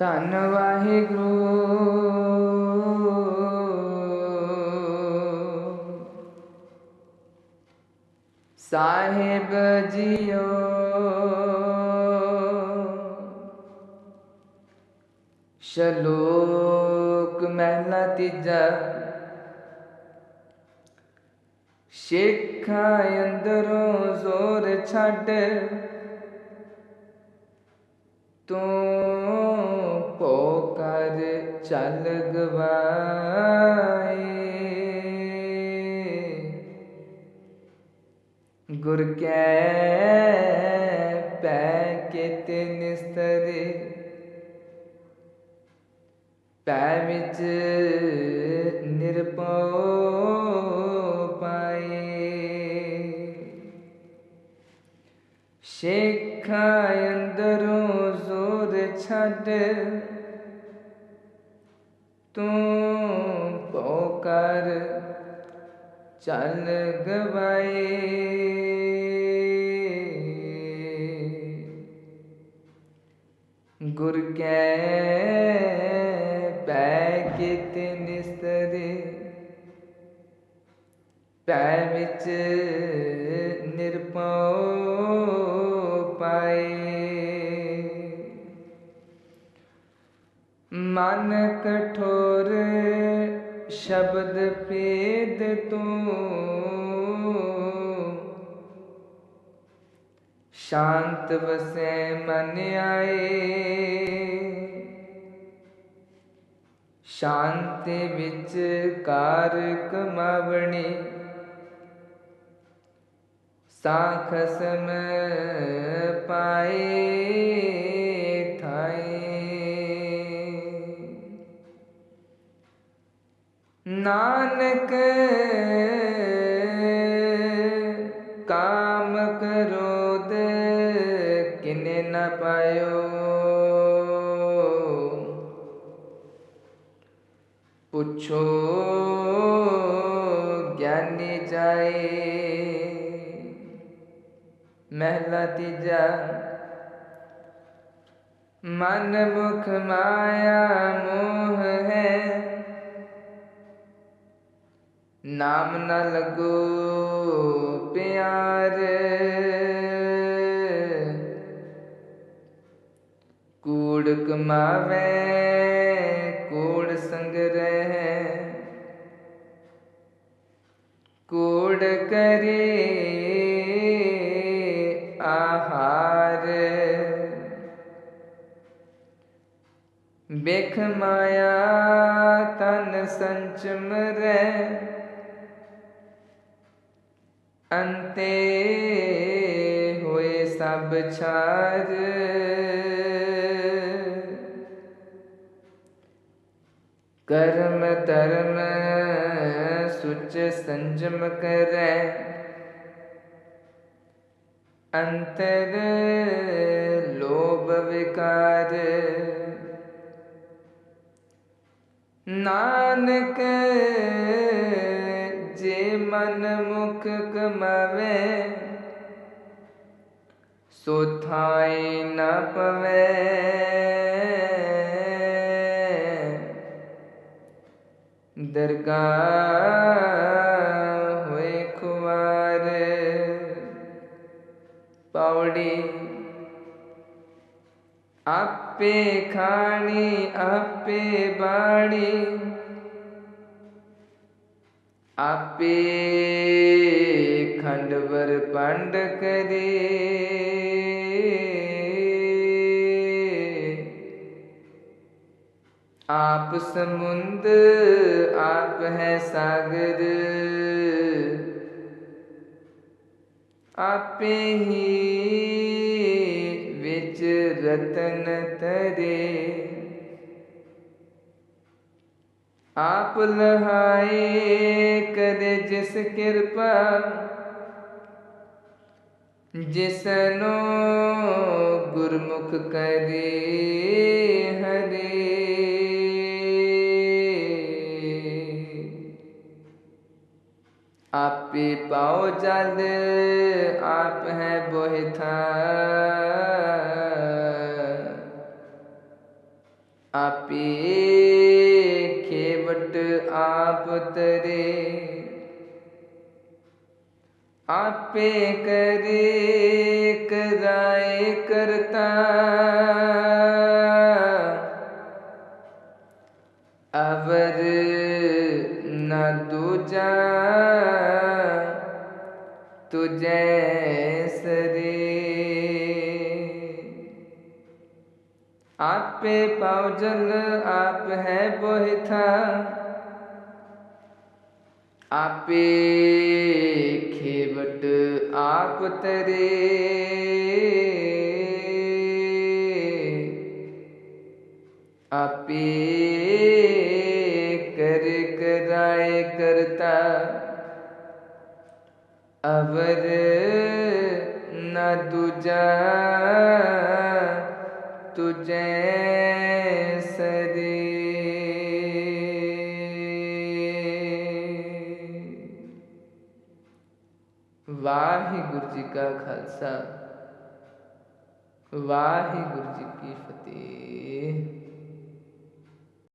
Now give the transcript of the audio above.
ਧੰਨ ਵਾਹਿਗੁਰੂ ਸਾਹਿਬ ਜੀਓ ਸ਼ਲੋਕ ਮਹਿਲਾ ਤੀਜਾ ਸ਼ੇਖਾ ਅੰਦਰੋਂ ਜ਼ੋਰ ਛੱਡ ਤੂੰ को कर चल गवाए गुर के पैकेत निस्तर पै निरपो पाए। शेखाया ਛੱਡ। ਤੂੰ ਪਉ ਕਰ ਚੱਲ ਗਵਾਏ। ਗੁਰ ਕੈ ਪੈ ਕਿਤੇ ਨਿਸਤਰੇ। ਪੈ ਵਿੱਚ ਨਿਰਪਉ ਮਨ ਕਠੋਰ ਸ਼ਬਦ ਭੇਦ ਤੂੰ। ਸ਼ਾਂਤ ਵਸੈ ਮਨ ਆਏ। ਸ਼ਾਂਤੀ ਵਿੱਚ ਕਾਰ ਕਮਾਵਣੀ। ਸਾਖਸਮ ਪਾਏ। काम क्रोध किने न पायो। पूछो, ज्ञानी जाए महला तीजा मन मुख माया, मोह है नाम न लगो प्यार। कूड़ कमावे, कूड़ संग रहे। कूड़ करे आहार। बेख माया तन संचम रे अंते होए सब छर कर्म धर्म सुच संजम कर। अंतर लोभ विकार। नानक मन मुख कमावे सुथाए न पवे। दरगाह हुए खुआर पावड़ी आपे खानी आपे बाड़ी आपे खंडवर पंड करे आप समुंद आप है सागर। आपे ही विच रतन तरे। आप लहाए करे जिस कृपा जिसनो गुरमुख करे हरे। आप पाओ जल, आप है बोहिथा आपे करे कराए करता। अवर न दूजा, तुझे सरे। आप पे पाओ जल आप है बोहे था आपे खेवट आप तरे। आपे कर कराए करता अवर न दूजा तुझे वाहिगुरु जी का खालसा वाहिगुरु जी की फतेह।